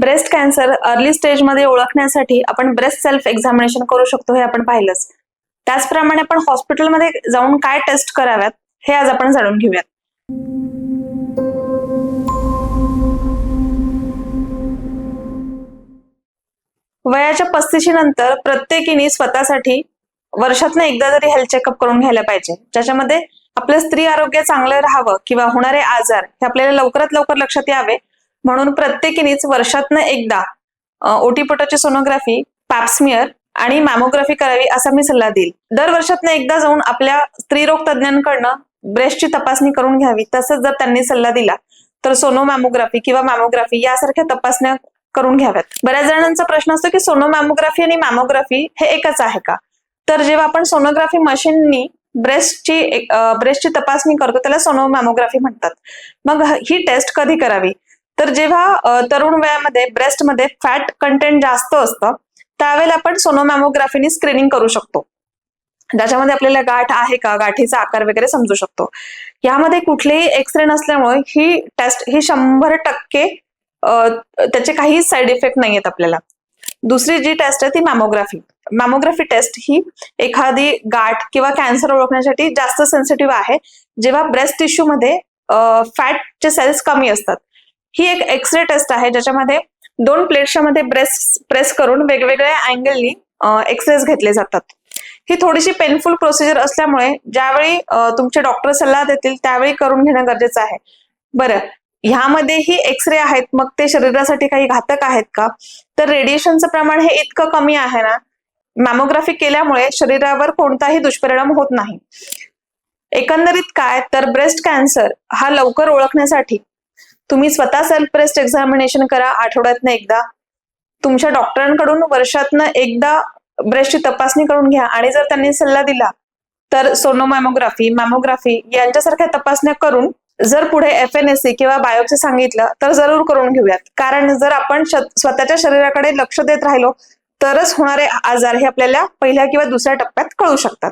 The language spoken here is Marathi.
ब्रेस्ट कॅन्सर अर्ली स्टेजमध्ये ओळखण्यासाठी आपण ब्रेस्ट सेल्फ एक्झामिनेशन करू शकतो हे आपण पाहिलंच. त्याचप्रमाणे आपण हॉस्पिटलमध्ये जाऊन काय टेस्ट कराव्यात हे आज आपण जाणून घेऊयात. वयाच्या पस्तीशी नंतर प्रत्येकीने स्वतःसाठी वर्षातनं एकदा तरी हेल्थ चेकअप करून घ्यायला पाहिजे. ज्याच्यामध्ये आपलं स्त्री आरोग्य चांगलं राहावं किंवा होणारे आजार हे आपल्याला लवकरात लवकर लक्षात यावे म्हणून प्रत्येकीनेच वर्षातनं एकदा ओटीपोटाची सोनोग्राफी पॅप्समियर आणि मॅमोग्राफी करावी असा मी सल्ला देईल. दर वर्षातनं एकदा जाऊन आपल्या स्त्रीरोग तज्ज्ञांकडनं ब्रेस्टची तपासणी करून घ्यावी. तसंच जर त्यांनी सल्ला दिला तर सोनो मॅमोग्राफी किंवा मॅमोग्राफी यासारख्या तपासण्या करून घ्याव्यात. बऱ्याच जणांचा प्रश्न असतो की सोनो मॅमोग्राफी आणि मॅमोग्राफी हे एकच आहे का? तर जेव्हा आपण सोनोग्राफी मशीननी ब्रेस्टची ब्रेस्टची तपासणी करतो त्याला सोनो मॅमोग्राफी म्हणतात. मग ही टेस्ट कधी करावी? तर जेव्हा तरुण वयामध्ये ब्रेस्टमध्ये फॅट कंटेंट जास्त असतं त्यावेळेला आपण सोनोमॅमोग्राफीने स्क्रीनिंग करू शकतो. ज्याच्यामध्ये आपल्याला गाठ आहे का गाठीचा आकार वगैरे समजू शकतो. यामध्ये कुठलेही एक्सरे नसल्यामुळे ही टेस्ट ही शंभर टक्के त्याचे काही साईड इफेक्ट नाही आहेत आपल्याला. दुसरी जी टेस्ट आहे ती मॅमोग्राफी मॅमोग्राफी टेस्ट ही एखादी गाठ किंवा कॅन्सर ओळखण्यासाठी जास्त सेन्सिटिव्ह आहे. जेव्हा ब्रेस्ट टिश्यू मध्ये फॅटचे सेल्स कमी असतात ही एक एक्सरे टेस्ट आहे ज्याच्यामध्ये दोन प्लेट्सच्या मध्ये ब्रेस प्रेस करून वेगवेगळ्या अँगलनी एक्सरेज घेतले जातात. ही थोडीशी पेनफुल प्रोसिजर असल्यामुळे ज्यावेळी तुमचे डॉक्टर सल्ला देतील त्यावेळी करून घेणं गरजेचं आहे. बरं ह्यामध्येही एक्सरे आहेत मग ते शरीरासाठी काही घातक आहेत का? तर रेडिएशनचं प्रमाण हे इतकं कमी आहे ना मॅमोग्राफी केल्यामुळे शरीरावर कोणताही दुष्परिणाम होत नाही. एकंदरीत काय? तर ब्रेस्ट कॅन्सर हा लवकर ओळखण्यासाठी तुम्ही स्वतः सेल्फ ब्रेस्ट एक्झामिनेशन करा आठवड्यातनं एकदा. तुमच्या डॉक्टरांकडून वर्षातनं एकदा ब्रेस्टची तपासणी करून घ्या. आणि जर त्यांनी सल्ला दिला तर सोनोमॅमोग्राफी मॅमोग्राफी यांच्यासारख्या तपासण्या करून जर पुढे एफ एन एस सी किंवा बायोप्सी सांगितलं तर जरूर करून घेऊयात. कारण जर आपण स्वतःच्या शरीराकडे लक्ष देत राहिलो तरच होणारे आजार हे आपल्याला पहिल्या किंवा दुसऱ्या टप्प्यात कळू शकतात.